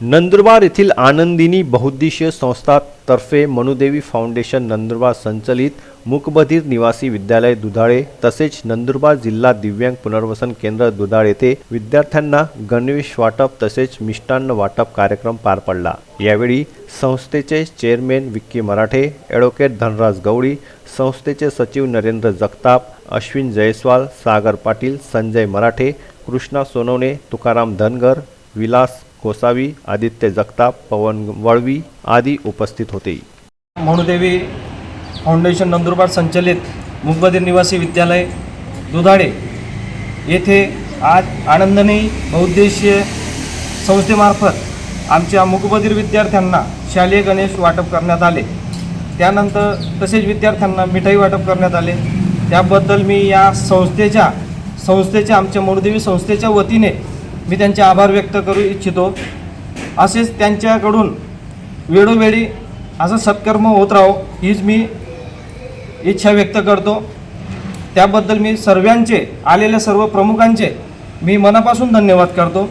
नंदुरबार येथील आनंदिनी बहुद्देशीय संस्था तर्फे मनुदेवी फाउंडेशन नंदुरबार संचलित मुकबधीर निवासी विद्यालय दुधाळे तसेच नंदुरबार जिल्हा दिव्यांग पुनर्वसन केंद्र दुधाळ येथे विद्यार्थ्यांना गणवेश वाटप तसेच मिष्टान्न वाटप कार्यक्रम पार पडला. यावेळी संस्थेचे चेअरमॅन विक्की मराठे ॲडव्होकेट धनराज गवळी संस्थेचे सचिव नरेंद्र जगताप अश्विन जयस्वाल सागर पाटील संजय मराठे कृष्णा सोनवणे तुकाराम धनगर विलास कोसावी आदित्य जगताप पवन वळवी आदी उपस्थित होते. मनुदेवी फाउंडेशन नंदुरबार संचलित मुकबधीर निवासी विद्यालय दुधाळे येथे आज आनंदनी बहुद्देशीय संस्थेमार्फत आमच्या मुकबधीर विद्यार्थ्यांना शालेय गणेश वाटप करण्यात आले. त्यानंतर तसेच विद्यार्थ्यांना मिठाई वाटप करण्यात आले. त्याबद्दल मी या संस्थेच्या संस्थेच्या आमच्या मनुदेवी संस्थेच्या वतीने मी त्यांचे आभार व्यक्त करू इच्छितो. असेच त्यांच्याकडून वेळोवेळी असं सत्कर्म होत राहो हीच मी इच्छा व्यक्त करतो. त्याबद्दल मी सर्वांचे आलेल्या सर्व प्रमुखांचे मी मनापासून धन्यवाद करतो.